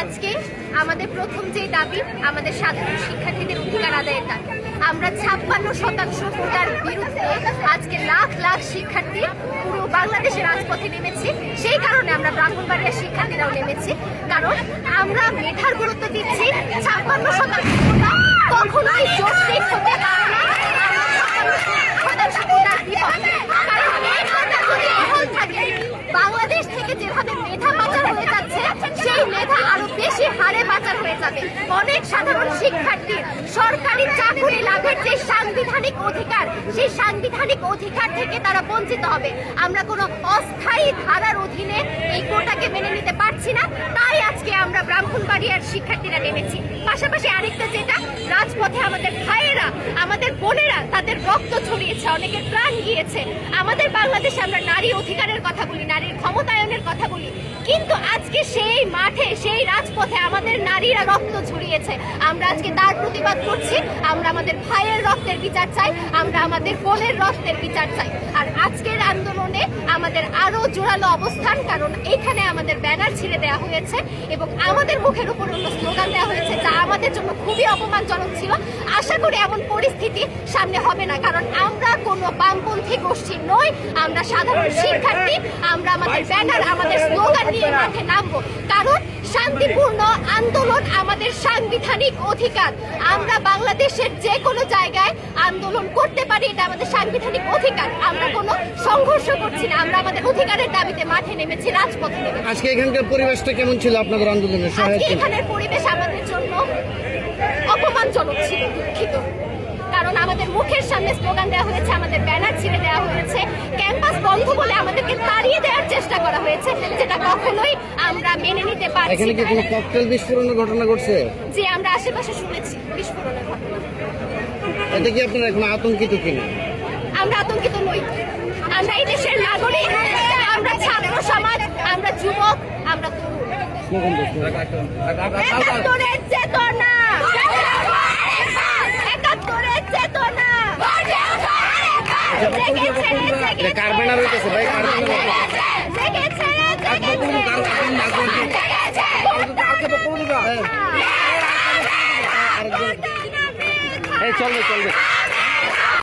আজকে আমাদের প্রথম যে দাবি আমাদের সাধারণ শিক্ষার্থীদের অধিকার আদায়ের দাবি, আমরা ছাপ্পান্ন শতাংশ কোটার বিরুদ্ধে আজকে লাখ লাখ শিক্ষার্থী পুরো বাংলাদেশের রাজপথে নেমেছি। সেই কারণে আমরা ব্রাহ্মণবাড়িয়ার শিক্ষার্থীরাও নেমেছি। কারণ আমরা মেধার গুরুত্ব দিচ্ছি, ছাপ্পান্ন শতাংশ কোটা কখনোই যৌক্তিক হতে পারে না আমরা শতাংশ কোটার বিপক্ষে। কারণ এই কোটা যদি বহাল থাকে, বাংলাদেশ থেকে যেভাবে মেধা পাচার হয়ে যাচ্ছে সেই মেধা আরও বেশি হারে পাচার হয়ে যাবে অনেক সাধারণ শিক্ষার্থী সরকারি চাকরি লাভের যে সাংবিধানিক অধিকার, সেই সাংবিধানিক অধিকার থেকে তারা বঞ্চিত হবে। আমরা কোনো অস্থায়ী ধারার অধীনে এই কোটাকে মেনে নিতে পারছি না। তাই আজকে আমরা ব্রাহ্মণবাড়িয়ার শিক্ষার্থীরা নেমেছি। পাশাপাশি আরেকটা যেটা, রাজপথে আমাদের তাদের রক্ত ছড়িয়েছে অনেকের প্রাণ গিয়েছে। আমাদের বাংলাদেশে আমরা নারী অধিকারের কথা বলি, নারীর ক্ষমতায়নের কথা বলি। কিন্তু আজকে সেই মাঠে, সেই রাজপথে আমাদের নারীরা রক্ত ছড়িয়েছে। আমরা আজকে তার প্রতিবাদ করছি, আমরা আমাদের ভাইয়ের রক্তের বিচার চাই, আমরা আমাদের বোনের রক্তের বিচার চাই। আর আমাদের আরও জোরালো অবস্থান, কারণ এখানে আমাদের ব্যানার ছিঁড়ে দেওয়া হয়েছে এবং আমাদের মুখের উপর অন্য স্লোগান দেওয়া হয়েছে যা আমাদের জন্য খুবই অপমানজনক ছিল। আশা করি এমন পরিস্থিতি সামনে হবে না, কারণ আমরা কোনো বামপন্থী গোষ্ঠী নই, আমরা সাধারণ শিক্ষার্থী, আমরা আমাদের ব্যানার, আমাদের স্লোগান নিয়ে মাঠে নামবো। কারণ শান্তিপূর্ণ আন্দোলন আমাদের সাংবিধানিক অধিকার। আমরা বাংলাদেশের যে কোনো জায়গায় আন্দোলন করতে পারি এটা আমাদের সাংবিধানিক অধিকার। আমরা কোনো সংঘর্ষ করছি না আমরা আমাদের অধিকারের দাবিতে মাঠে নেমেছি রাজপথে নেমেছি। আজকে এখানকার পরিবেশটা কেমন ছিল আপনাদের আন্দোলনের আজকে এখানের পরিবেশ আমাদের জন্য অপমানজনক ছিল দুঃখিত। কারণ আমাদের মুখের সামনে স্লোগান দেওয়া হয়েছে আমাদের ব্যানার ছিঁড়ে দেওয়া হয়েছে ক্যাম্পাস বন্ধ বলে আমাদেরকে তাড়িয়ে দেওয়ার চেষ্টা করা হয়েছে যেটা কখনোই আমরা মেনে নিতে পারছি এখানে কি কোনো ককটেল বিস্ফোরণের ঘটনা ঘটছে? যে আমরা আশেপাশে শুনেছি বিস্ফোরণের ঘটনা। এতে কি আপনারা এখন আতঙ্কিত কিনা? আমরা আতঙ্কিত নই। আমরা এই দেশের নাগরিক আমরা ছাত্র সমাজ আমরা যুবক আমরা তরুণ। একাত্তরের চেতনা। একাত্তরের ভাই चल दे चल दे।